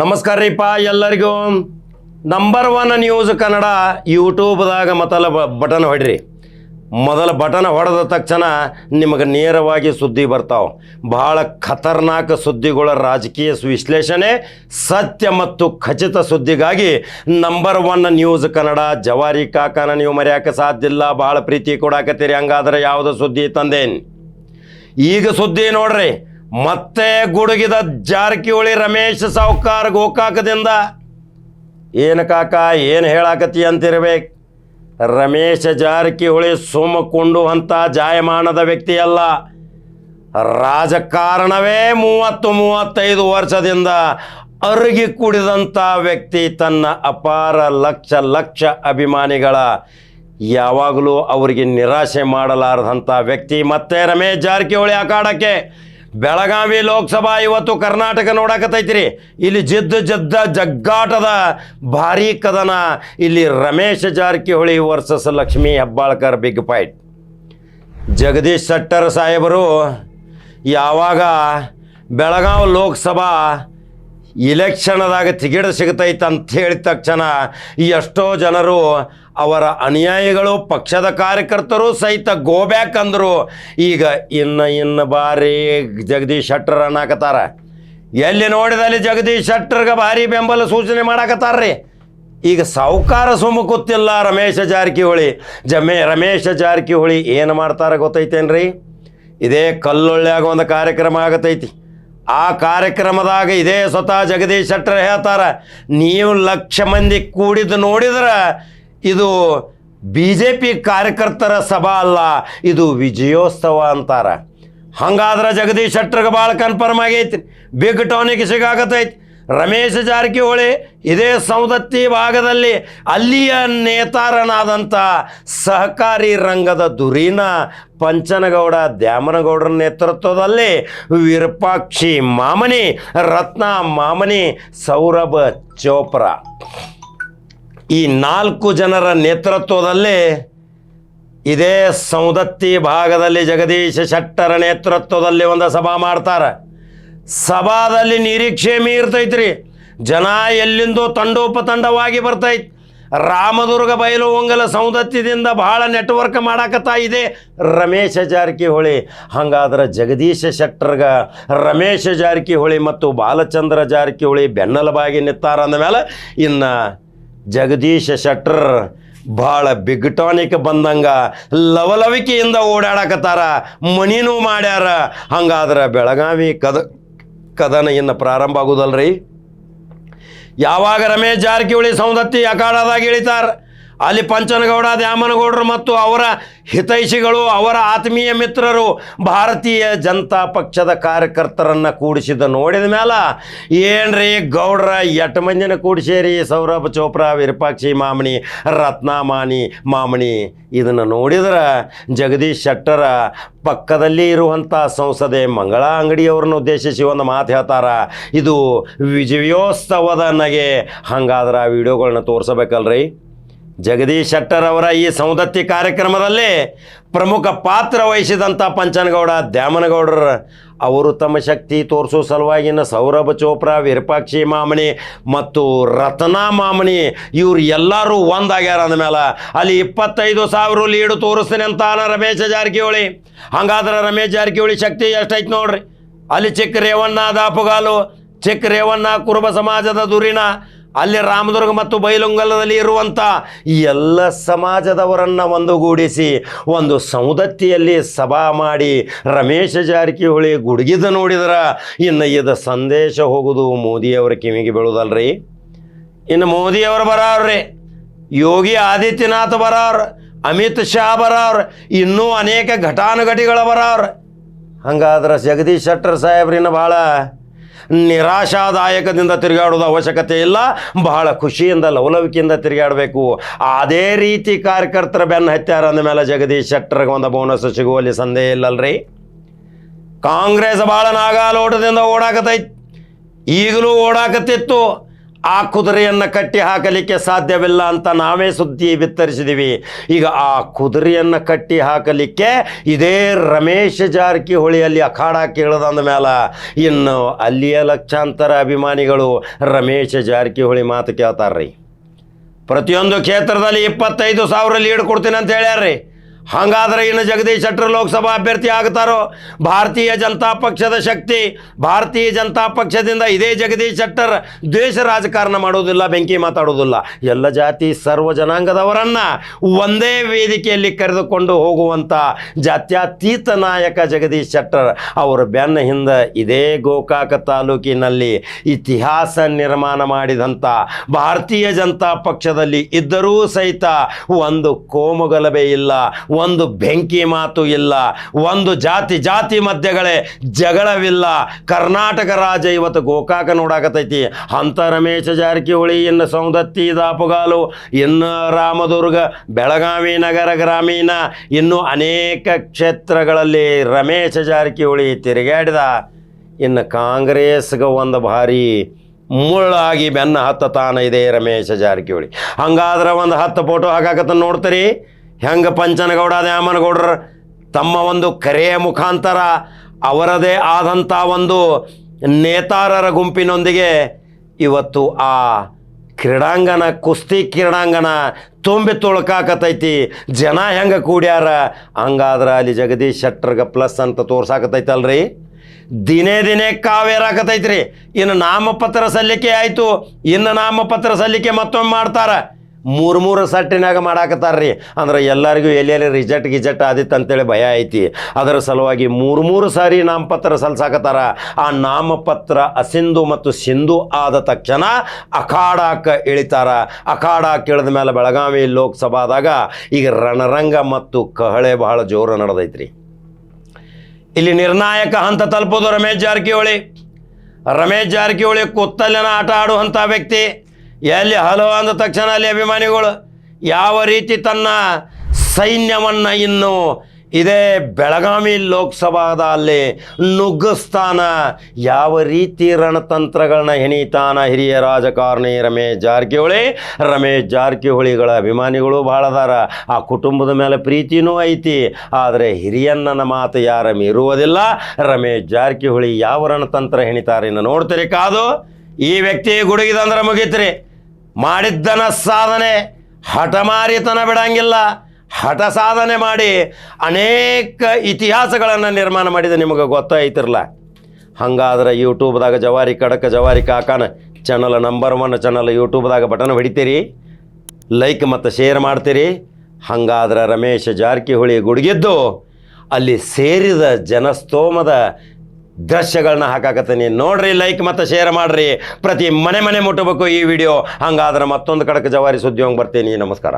ನಮಸ್ಕಾರ ರೀಪ್ಪ ಎಲ್ಲರಿಗೂ. ನಂಬರ್ ಒನ್ ನ್ಯೂಸ್ ಕನ್ನಡ ಯೂಟ್ಯೂಬ್ದಾಗ ಮೊದಲ ಬಟನ್ ಹೊಡ್ರಿ. ಮೊದಲ ಬಟನ್ ಹೊಡೆದ ತಕ್ಷಣ ನಿಮಗೆ ನೇರವಾಗಿ ಸುದ್ದಿ ಬರ್ತಾವೆ. ಬಹಳ ಖತರ್ನಾಕ ಸುದ್ದಿಗಳ ರಾಜಕೀಯ ವಿಶ್ಲೇಷಣೆ, ಸತ್ಯ ಮತ್ತು ಖಚಿತ ಸುದ್ದಿಗಾಗಿ ನಂಬರ್ ಒನ್ ನ್ಯೂಸ್ ಕನ್ನಡ ಜವಾರಿ ಕಾಕನ ನೀವು ಮರೆಯೋಕೆ ಸಾಧ್ಯ ಇಲ್ಲ, ಭಾಳ ಪ್ರೀತಿ ಕೊಡಾಕತ್ತೀರಿ, ಹಂಗಾದ್ರೆ ಯಾವುದೋ ಸುದ್ದಿ ತಂದೇನು? ಈಗ ಸುದ್ದಿ ನೋಡ್ರಿ. ಮತ್ತೆ ಗುಡುಗಿದ ಜಾರಕಿಹೊಳಿ ರಮೇಶ್ ಸಾವುಕಾರ ಗೋಕಾಕದಿಂದ, ಏನು ಕಾಕ, ಏನು ಹೇಳಾಕತಿ ಅಂತಿರ್ಬೇಕು? ರಮೇಶ್ ಜಾರಕಿಹೊಳಿ ಸುಮ್ಮಕೊಂಡು ಅಂತ ಜಾಯಮಾನದ ವ್ಯಕ್ತಿಯಲ್ಲ. ರಾಜಕಾರಣವೇ ಮೂವತ್ತು ಮೂವತ್ತೈದು ವರ್ಷದಿಂದ ಅರುಗಿ ಕುಡಿದಂಥ ವ್ಯಕ್ತಿ ತನ್ನ ಅಪಾರ ಲಕ್ಷ ಲಕ್ಷ ಅಭಿಮಾನಿಗಳ. ಯಾವಾಗಲೂ ಅವರಿಗೆ ನಿರಾಶೆ ಮಾಡಲಾರದಂಥ ವ್ಯಕ್ತಿ ಮತ್ತೆ ರಮೇಶ್ ಜಾರಕಿಹೊಳಿ ಅಖಾಡಕ್ಕೆ. ಬೆಳಗಾವಿ ಲೋಕಸಭಾ ಇವತ್ತು ಕರ್ನಾಟಕ ನೋಡಕತ್ತೈತ್ರಿ. ಇಲ್ಲಿ ಜಿದ್ದ ಜದ್ದ ಜಗ್ಗಾಟದ ಭಾರೀ ಕದನ. ಇಲ್ಲಿ Ramesh Jarkiholi versus Lakshmi Hebbalkar big fight. Jagadish Shettar ಸಾಹೇಬರು, ಯಾವಾಗ ಬೆಳಗಾವಿ ಲೋಕಸಭಾ ಇಲೆಕ್ಷನ್ದಾಗ ಟಿಕೆಟ್ ಸಿಗ್ತೈತೆ ಅಂತ ಹೇಳಿದ ತಕ್ಷಣ ಎಷ್ಟೋ ಜನರು ಅವರ ಅನುಯಾಯಿಗಳು, ಪಕ್ಷದ ಕಾರ್ಯಕರ್ತರು ಸಹಿತ ಗೋಬ್ಯಾಕ್ ಅಂದರು. ಈಗ ಇನ್ನು ಇನ್ನು ಬಾರಿ ಜಗದೀಶ್ ಶೆಟ್ಟರ್ ಅನ್ನಕತ್ತಾರ. ಎಲ್ಲಿ ನೋಡಿದಲ್ಲಿ ಜಗದೀಶ್ ಶೆಟ್ಟರ್ಗೆ ಭಾರಿ ಬೆಂಬಲ ಸೂಚನೆ ಮಾಡಾಕತ್ತಾರ್ರಿ. ಈಗ ಸಾವುಕಾರ ಸುಮ್ಮ ಗೊತ್ತಿಲ್ಲ ರಮೇಶ ಜಾರಕಿಹೊಳಿ. ಜಮೆ ರಮೇಶ ಜಾರಕಿಹೊಳಿ ಏನು ಮಾಡ್ತಾರೆ ಗೊತ್ತೈತೇನ್ರಿ? ಇದೇ ಕಲ್ಲೊಳ್ಳ್ಯಾಗ ಒಂದು ಕಾರ್ಯಕ್ರಮ ಆಗತೈತಿ. ಆ ಕಾರ್ಯಕ್ರಮದಾಗ ಇದೇ ಸ್ವತಃ ಜಗದೀಶ್ ಶೆಟ್ಟರ್ ಹೇಳ್ತಾರ, ನೀವು ಲಕ್ಷ ಮಂದಿ ಕೂಡಿದ್ದು ನೋಡಿದ್ರೆ ಇದು ಬಿ ಜೆ ಪಿ ಕಾರ್ಯಕರ್ತರ ಸಭಾ ಅಲ್ಲ, ಇದು ವಿಜಯೋತ್ಸವ ಅಂತಾರ. ಹಂಗಾದ್ರೆ ಜಗದೀಶ್ ಶೆಟ್ಟರ್ಗೆ ಭಾಳ ಕನ್ಫರ್ಮ್ ಆಗೈತಿ ಬಿಗ್ ಟೌನಿಗೆ ಸಿಗಾಕತೈತಿ. ರಮೇಶ್ ಜಾರಕಿಹೊಳಿ ಇದೇ ಸೌದತ್ತಿ ಭಾಗದಲ್ಲಿ ಅಲ್ಲಿಯ ನೇತಾರನಾದಂಥ ಸಹಕಾರಿ ರಂಗದ ದುರೀನ ಪಂಚನಗೌಡ ದ್ಯಾಮನಗೌಡರ ನೇತೃತ್ವದಲ್ಲಿ ವಿರೂಪಾಕ್ಷಿ ಮಾಮನಿ, ರತ್ನ ಮಾಮನಿ, ಸೌರಭ ಚೋಪ್ರಾ. ಈ ನಾಲ್ಕು ಜನರ ನೇತೃತ್ವದಲ್ಲಿ ಇದೇ ಸೌದತ್ತಿ ಭಾಗದಲ್ಲಿ ಜಗದೀಶ ಶೆಟ್ಟರ ನೇತೃತ್ವದಲ್ಲಿ ಒಂದು ಸಭಾ ಮಾಡ್ತಾರೆ. ಸಭಾದಲ್ಲಿ ನಿರೀಕ್ಷೆ ಮೀರ್ತೈತ್ರಿ. ಜನ ಎಲ್ಲಿಂದೋ ತಂಡೋಪತಂಡವಾಗಿ ಬರ್ತೈತಿ. ರಾಮದುರ್ಗ ಬಯಲು ಒಂಗಲ ಸೌಂದತ್ಯದಿಂದ ಬಹಳ ನೆಟ್ವರ್ಕ್ ಮಾಡಾಕತ್ತಾ ಇದೆ ರಮೇಶ ಜಾರಕಿಹೊಳಿ. ಹಂಗಾದ್ರೆ ಜಗದೀಶ ಶೆಟ್ಟರ್ಗ ರಮೇಶ ಜಾರಕಿಹೊಳಿ ಮತ್ತು ಬಾಲಚಂದ್ರ ಜಾರಕಿಹೊಳಿ ಬೆನ್ನಲಬಾಗಿ ನಿತ್ತಾರ ಅಂದಮೇಲೆ ಇನ್ನು ಜಗದೀಶ ಶೆಟ್ಟರ್ ಭಾಳ ಬಿಗ್ ಟಾನಿಕ್ ಬಂದಂಗ ಲವಲವಿಕೆಯಿಂದ ಓಡಾಡಕತ್ತಾರ, ಮನಿನೂ ಮಾಡ್ಯಾರ. ಹಂಗಾದ್ರೆ ಬೆಳಗಾವಿ ಕದ ಕದನ ಪ್ರಾರಂಭ ಆಗುದಲ್ರಿ? ಯಾವಾಗ ರಮೇಶ್ ಜಾರಕಿಹೊಳಿ ಸೌಂದತ್ತಿ ಅಖಾಡದಾಗ ಇಳಿತಾರ? ಅಲ್ಲಿ ಪಂಚನಗೌಡ, ದ್ಯಾಮನಗೌಡರು ಮತ್ತು ಅವರ ಹಿತೈಷಿಗಳು, ಅವರ ಆತ್ಮೀಯ ಮಿತ್ರರು ಭಾರತೀಯ ಜನತಾ ಪಕ್ಷದ ಕಾರ್ಯಕರ್ತರನ್ನು ಕೂಡಿಸಿದ ನೋಡಿದ ಮೇಲೆ ಏನ್ರಿ ಗೌಡ್ರ ಎಟ್ಟು ಮಂದಿನ ಕೂಡಿಸೇರಿ ಸೌರಭ್ ಚೋಪ್ರಾ, ವಿರೂಪಾಕ್ಷಿ ಮಾಮಣಿ ರತ್ನಾಮಾನಿ ಮಾಮಣಿ ಇದನ್ನು ನೋಡಿದ್ರೆ ಜಗದೀಶ್ ಶೆಟ್ಟರ ಪಕ್ಕದಲ್ಲಿ ಇರುವಂಥ ಸಂಸದೆ ಮಂಗಳಾ ಅಂಗಡಿಯವ್ರನ್ನ ಉದ್ದೇಶಿಸಿ ಒಂದು ಮಾತು ಹೇಳ್ತಾರ, ಇದು ವಿಜಯೋತ್ಸವದ ನಗೆ. ಹಂಗಾದ್ರೆ ಆ ವಿಡಿಯೋಗಳನ್ನ ತೋರಿಸಬೇಕಲ್ರಿ? ಜಗದೀಶ್ ಶೆಟ್ಟರ್ ಅವರ ಈ ಸೌದತ್ತಿ ಕಾರ್ಯಕ್ರಮದಲ್ಲಿ ಪ್ರಮುಖ ಪಾತ್ರ ವಹಿಸಿದಂಥ ಪಂಚನಗೌಡ ದ್ಯಾಮನಗೌಡರ ಅವರು ತಮ್ಮ ಶಕ್ತಿ ತೋರಿಸೋ ಸಲುವಾಗಿನ ಸೌರಭ ಚೋಪ್ರಾ, ವಿರೂಪಾಕ್ಷಿ ಮಾಮಣಿ ಮತ್ತು ರತ್ನಾ ಮಾಮಣಿ ಇವ್ರು ಎಲ್ಲರೂ ಒಂದಾಗ್ಯಾರ ಅಂದಮೇಲೆ ಅಲ್ಲಿ ಇಪ್ಪತ್ತೈದು ಸಾವಿರ ಲೀಡು ತೋರಿಸ್ತೀನಿ ಅಂತಾನ ರಮೇಶ ಜಾರಕಿಹೊಳಿ. ಹಂಗಾದ್ರೆ ರಮೇಶ್ ಜಾರಕಿಹೊಳಿ ಶಕ್ತಿ ಎಷ್ಟೈತೆ ನೋಡ್ರಿ. ಅಲ್ಲಿ ಚಿಕ್ಕ ರೇವಣ್ಣ ದಾಪುಗಾಲು, ಚಿಕ್ಕ ರೇವಣ್ಣ ಕುರುಬ ಸಮಾಜದ ದುರಿನ ಅಲ್ಲಿ ರಾಮದುರ್ಗ ಮತ್ತು ಬೈಲುಂಗಲದಲ್ಲಿ ಇರುವಂಥ ಎಲ್ಲ ಸಮಾಜದವರನ್ನು ಒಂದುಗೂಡಿಸಿ, ಒಂದು ಸಮುದತ್ತಿಯಲ್ಲಿ ಸಭಾ ಮಾಡಿ, ರಮೇಶ ಜಾರಕಿಹೊಳಿ ಗುಡುಗಿದ ನೋಡಿದ್ರ, ಇನ್ನು ಇದು ಸಂದೇಶ ಹೋಗುದು ಮೋದಿಯವರ ಕಿವಿಗೆ ಬೀಳುದಲ್ರಿ. ಇನ್ನು ಮೋದಿಯವರು ಬರಾವ್ರಿ, ಯೋಗಿ ಆದಿತ್ಯನಾಥ್ ಬರಾವ್ರ, ಅಮಿತ್ ಶಾ ಬರಾವ್ರ, ಇನ್ನೂ ಅನೇಕ ಘಟಾನುಘಟಿಗಳು ಬರಾವ್ರ. ಹಂಗಾದ್ರೆ ಜಗದೀಶ್ ಶೆಟ್ಟರ್ ಸಾಹೇಬ್ರಿನ ಭಾಳ ನಿರಾಶಾದಾಯಕದಿಂದ ತಿರುಗಾಡೋದು ಅವಶ್ಯಕತೆ ಇಲ್ಲ. ಬಹಳ ಖುಷಿಯಿಂದ, ಲವಲವಿಕೆಯಿಂದ ತಿರುಗಾಡಬೇಕು. ಅದೇ ರೀತಿ ಕಾರ್ಯಕರ್ತರ ಬೆನ್ನು ಹತ್ಯಾರ ಅಂದಮೇಲೆ ಜಗದೀಶ್ ಶೆಟ್ಟರ್ಗೆ ಒಂದು ಬೋನಸ್ ಸಿಗುವಲ್ಲಿ ಸಂದೇಹ ಇಲ್ಲಲ್ರಿ. ಕಾಂಗ್ರೆಸ್ ಭಾಳ ನಾಗಾಲೋಟದಿಂದ ಓಡಾಕತೈತಿ. ಈಗಲೂ ಓಡಾಕತ್ತಿತ್ತು. ಆ ಕುದುರೆಯನ್ನು ಕಟ್ಟಿ ಹಾಕಲಿಕ್ಕೆ ಸಾಧ್ಯವಿಲ್ಲ ಅಂತ ನಾವೇ ಸುದ್ದಿ ಬಿತ್ತರಿಸಿದೀವಿ. ಈಗ ಆ ಕುದುರೆಯನ್ನು ಕಟ್ಟಿ ಹಾಕಲಿಕ್ಕೆ ಇದೇ ರಮೇಶ್ ಜಾರಕಿಹೊಳಿಯಲ್ಲಿ ಅಖಾಡ ಕೇಳದಂದ ಮೇಲೆ ಇನ್ನು ಅಲ್ಲಿಯ ಲಕ್ಷಾಂತರ ಅಭಿಮಾನಿಗಳು ರಮೇಶ್ ಜಾರಕಿಹೊಳಿ ಮಾತು ಕೇಳ್ತಾರ್ರಿ. ಪ್ರತಿಯೊಂದು ಕ್ಷೇತ್ರದಲ್ಲಿ ಇಪ್ಪತ್ತೈದು ಸಾವಿರ ಲೀಡ್ ಕೊಡ್ತೀನಿ ಅಂತ ಹೇಳ್ಯಾರ್ರಿ. ಹಾಗಾದ್ರೆ ಇನ್ನು ಜಗದೀಶ್ ಶೆಟ್ಟರ್ ಲೋಕಸಭಾ ಅಭ್ಯರ್ಥಿ ಆಗ್ತಾರೋ? ಭಾರತೀಯ ಜನತಾ ಪಕ್ಷದ ಶಕ್ತಿ, ಭಾರತೀಯ ಜನತಾ ಪಕ್ಷದಿಂದ ಇದೇ ಜಗದೀಶ್ ಶೆಟ್ಟರ್ ದ್ವೇಷ ರಾಜಕಾರಣ ಮಾಡೋದಿಲ್ಲ, ಬೆಂಕಿ ಮಾತಾಡೋದಿಲ್ಲ. ಎಲ್ಲ ಜಾತಿ ಸರ್ವ ಜನಾಂಗದವರನ್ನ ಒಂದೇ ವೇದಿಕೆಯಲ್ಲಿ ಕರೆದುಕೊಂಡು ಹೋಗುವಂಥ ಜಾತ್ಯತೀತ ನಾಯಕ ಜಗದೀಶ್ ಶೆಟ್ಟರ್ ಅವರ ಬೆನ್ನ ಹಿಂದೆ ಇದೇ ಗೋಕಾಕ ತಾಲೂಕಿನಲ್ಲಿ ಇತಿಹಾಸ ನಿರ್ಮಾಣ ಮಾಡಿದಂಥ ಭಾರತೀಯ ಜನತಾ ಪಕ್ಷದಲ್ಲಿ ಇದ್ದರೂ ಸಹಿತ ಒಂದು ಕೋಮುಗಲಭೆ ಇಲ್ಲ ಒಂದು ಬೆಂಕಿ ಮಾತು ಇಲ್ಲ, ಒಂದು ಜಾತಿ ಜಾತಿ ಮಧ್ಯಗಳೇ ಜಗಳವಿಲ್ಲ. ಕರ್ನಾಟಕ ರಾಜ ಇವತ್ತು ಗೋಕಾಕ ನೋಡಾಕತೈತಿ. ಅಂತ ರಮೇಶ ಜಾರಕಿಹೊಳಿ ಇನ್ನು ಸೌದತ್ತಿ, ದಾಪುಗಾಲು ಇನ್ನು ರಾಮದುರ್ಗ, ಬೆಳಗಾವಿ ನಗರ ಗ್ರಾಮೀಣ, ಇನ್ನು ಅನೇಕ ಕ್ಷೇತ್ರಗಳಲ್ಲಿ ರಮೇಶ ಜಾರಕಿಹೊಳಿ ತಿರುಗಾಡಿದ. ಇನ್ನು ಕಾಂಗ್ರೆಸ್ಗೆ ಒಂದು ಭಾರಿ ಮುಳ್ಳಾಗಿ ಬೆನ್ನ ಹತ್ತತಾನ ಇದೆ ರಮೇಶ ಜಾರಕಿಹೊಳಿ. ಹಂಗಾದ್ರೆ ಒಂದು ಹತ್ತು ಫೋಟೋ ಹಾಕಾಕತ್ತ ನೋಡ್ತೀರಿ? ಹೆಂಗೆ ಪಂಚನಗೌಡ ದ್ಯಾಮನಗೌಡ್ರ ತಮ್ಮ ಒಂದು ಕರೆಯ ಮುಖಾಂತರ, ಅವರದೇ ಆದಂಥ ಒಂದು ನೇತಾರರ ಗುಂಪಿನೊಂದಿಗೆ ಇವತ್ತು ಆ ಕ್ರೀಡಾಂಗಣ, ಕುಸ್ತಿ ಕ್ರೀಡಾಂಗಣ ತುಂಬಿ ತುಳ್ಕಾಕತೈತಿ. ಜನ ಹೆಂಗೆ ಕೂಡ್ಯಾರ? ಹಂಗಾದ್ರೆ ಅಲ್ಲಿ ಜಗದೀಶ್ ಶೆಟ್ಟರ್ಗೆ ಪ್ಲಸ್ ಅಂತ ತೋರ್ಸಾಕತೈತಲ್ರಿ. ದಿನೇ ದಿನೇ ಕಾವೇರಾಕತೈತ್ರಿ ಇನ್ನು ನಾಮಪತ್ರ ಸಲ್ಲಿಕೆ ಆಯಿತು. ಇನ್ನು ನಾಮಪತ್ರ ಸಲ್ಲಿಕೆ ಮತ್ತೊಮ್ಮೆ ಮಾಡ್ತಾರ. ಮೂರು ಮೂರು ಸಟ್ಟಿನಾಗ ಮಾಡಾಕತ್ತಾರ್ರಿ. ಅಂದ್ರೆ ಎಲ್ಲರಿಗೂ ಎಲ್ಲೆಲ್ಲಿ ರಿಜೆಕ್ಟ್ ಗಿಜೆಕ್ಟ್ ಆದಿತ್ತು ಅಂತೇಳಿ ಭಯ ಐತಿ. ಅದರ ಸಲುವಾಗಿ ಮೂರು ಮೂರು ಸಾರಿ ನಾಮಪತ್ರ ಸಲ್ಸಾಕತ್ತಾರ. ಆ ನಾಮಪತ್ರ ಅಸಿಂಧು ಮತ್ತು ಸಿಂಧು ಆದ ತಕ್ಷಣ ಅಖಾಡಾಕ ಇಳಿತಾರ. ಅಖಾಡಾಕ ಇಳಿದ ಮೇಲೆ ಬೆಳಗಾವಿ ಲೋಕಸಭಾದಾಗ ಈಗ ರಣರಂಗ ಮತ್ತು ಕಹಳೆ ಬಹಳ ಜೋರು ನಡೆದೈತ್ರಿ. ಇಲ್ಲಿ ನಿರ್ಣಾಯಕ ಹಂತ ತಲುಪೋದು ರಮೇಶ್ ಜಾರಕಿಹೊಳಿ. ರಮೇಶ್ ಜಾರಕಿಹೊಳಿ ಕುತ್ತಲಿನ ಆಟ ಆಡುವಂಥ ವ್ಯಕ್ತಿ. ಎಲ್ಲಿ ಹಲೋ ಅಂದ ತಕ್ಷಣ ಅಲ್ಲಿ ಅಭಿಮಾನಿಗಳು ಯಾವ ರೀತಿ ತನ್ನ ಸೈನ್ಯವನ್ನು ಇನ್ನು ಇದೇ ಬೆಳಗಾವಿ ಲೋಕಸಭಾದಲ್ಲಿ ನುಗ್ಗಿಸ್ತಾನ, ಯಾವ ರೀತಿ ರಣತಂತ್ರಗಳನ್ನ ಹೆಣೀತಾನ ಹಿರಿಯ ರಾಜಕಾರಣಿ ರಮೇಶ್ ಜಾರಕಿಹೊಳಿ. ರಮೇಶ್ ಜಾರಕಿಹೊಳಿಗಳ ಅಭಿಮಾನಿಗಳು ಭಾಳ ಅದಾರ. ಆ ಕುಟುಂಬದ ಮೇಲೆ ಪ್ರೀತಿನೂ ಐತಿ. ಆದರೆ ಹಿರಿಯಣ್ಣನ ಮಾತು ಯಾರ ಮೀರುವುದಿಲ್ಲ. ರಮೇಶ್ ಜಾರಕಿಹೊಳಿ ಯಾವ ರಣತಂತ್ರ ಹೆಣಿತಾರೆ ಇನ್ನು ನೋಡ್ತೀರಿ ಕಾದು. ಈ ವ್ಯಕ್ತಿ ಗುಡುಗಿದಂದ್ರೆ ಮುಗೀತ್ರಿ. ಮಾಡಿದ್ದನ ಸಾಧನೆ ಹಠಮಾರಿತನ ಬಿಡಂಗಿಲ್ಲ. ಹಠ ಸಾಧನೆ ಮಾಡಿ ಅನೇಕ ಇತಿಹಾಸಗಳನ್ನು ನಿರ್ಮಾಣ ಮಾಡಿದ ನಿಮಗೆ ಗೊತ್ತಾಯ್ತಿರಲ್ಲ ಹಂಗಾದ್ರೆ ಯೂಟ್ಯೂಬ್ದಾಗ ಜವಾರಿ ಕಡಕ, ಜವಾರಿ ಕಾಕನ ಚಾನಲ್ ನಂಬರ್ ಒನ್ ಚಾನಲ್ ಯೂಟ್ಯೂಬ್ದಾಗ ಬಟನ್ ಹೊಡಿತೀರಿ. ಲೈಕ್ ಮತ್ತು ಶೇರ್ ಮಾಡ್ತೀರಿ. ಹಂಗಾದ್ರೆ ರಮೇಶ್ ಜಾರಕಿಹೊಳಿ ಗುಡುಗಿದ್ದು ಅಲ್ಲಿ ಸೇರಿದ ಜನಸ್ತೋಮದ ದೃಶ್ಯಗಳನ್ನ ಹಾಕಾಕತ್ತೀನಿ. ನೋಡ್ರಿ ಲೈಕ್ ಮತ್ತು ಶೇರ್ ಮಾಡ್ರಿ. ಪ್ರತಿ ಮನೆ ಮನೆ ಮುಟ್ಟಬೇಕು ಈ ವಿಡಿಯೋ ಹಂಗಾದ್ರೆ ಮತ್ತೊಂದು ಕಡೆಗೆ ಜವಾರಿ ಸುದ್ದಿ ಹೋಗಿ ಬರ್ತೀನಿ. ನಮಸ್ಕಾರ.